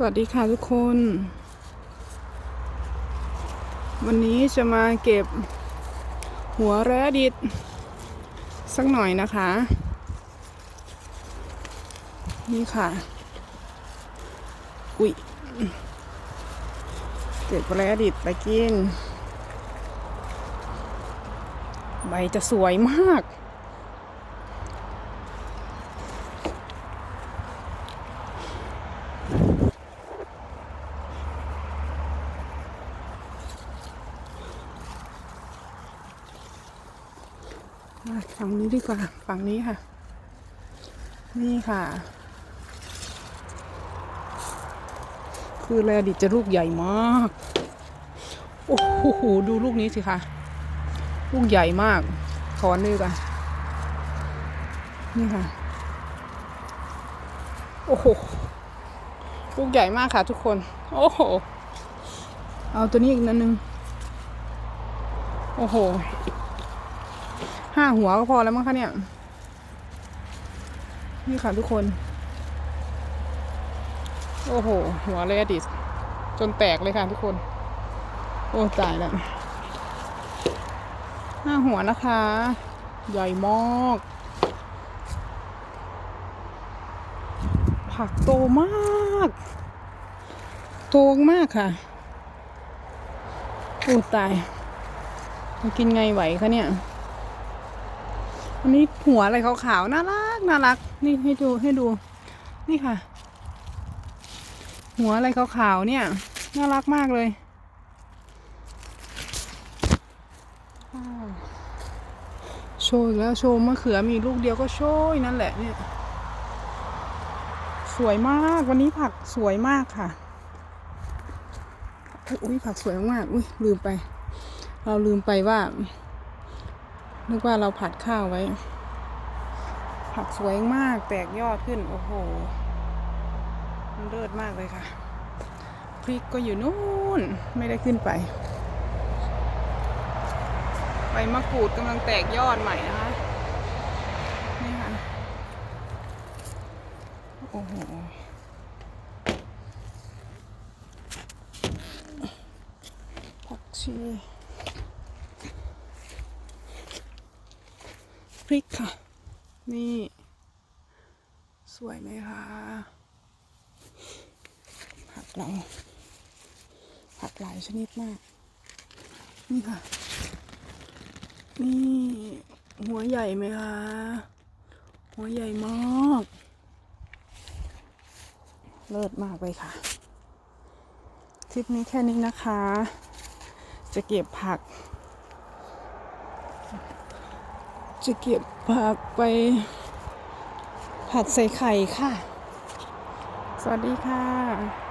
สวัสดีค่ะทุกคน วันนี้จะมาเก็บหัวแร้ดิดสักหน่อยนะคะ นี่ค่ะ อุ๊ยเก็บแร้ดิดไปกิน ใบจะสวยมาก ฝั่งนี้ดีกว่า ฝั่งนี้ค่ะ นี่ค่ะ คือแรดิจะลูกใหญ่มาก โอ้โห ดูลูกนี้สิคะ ลูกใหญ่มาก ถอนเลยกันนี่ค่ะ โอ้โห ลูกใหญ่มากค่ะทุกคน โอ้โห เอาตัวนี้อีกนิดนึง โอ้โห ห้าหัวก็พอแล้วมั้งคะเนี่ย นี่ค่ะทุกคน โอ้โห หัวเรดิสจนแตกเลยค่ะทุกคน โอ้ตายแล้วห้าหัวนะคะ ใหญ่มากผักโตมาก โตมากค่ะ โอ้ตายจะกินไงไหวคะเนี่ย อันนี้หัวอะไรขาวๆน่ารักน่ารัก นี่ให้ดูให้ดู นี่ค่ะ หัวอะไรขาวๆเนี่ย น่ารักมากเลยโชว์แล้วโชว์มะเขือมีลูกเดียวก็โชว์อีกนั่นแหละเนี่ย สวยมากวันนี้ผักสวยมากค่ะอุ้ยผักสวยมากอุ้ยลืมไป เราลืมไปว่า นึกว่าเราผัดข้าวไว้ ผักสวยมากแตกยอดขึ้น โอ้โห มันเลิศมากเลยค่ะ พริกก็อยู่นู่น ไม่ได้ขึ้นไป ใบมะกรูดกำลังแตกยอดใหม่นะคะ นี่ค่ะ โอ้โหผักชี พริกค่ะ นี่ สวยไหมคะผักเรา ผักหลายชนิดมาก นี่ค่ะ นี่ หัวใหญ่ไหมคะ หัวใหญ่มาก เลิศมากเลยค่ะ คลิปนี้แค่นี้นะคะ จะเก็บผัก จะเก็บผักไปผัดใส่ไข่ค่ะ สวัสดีค่ะ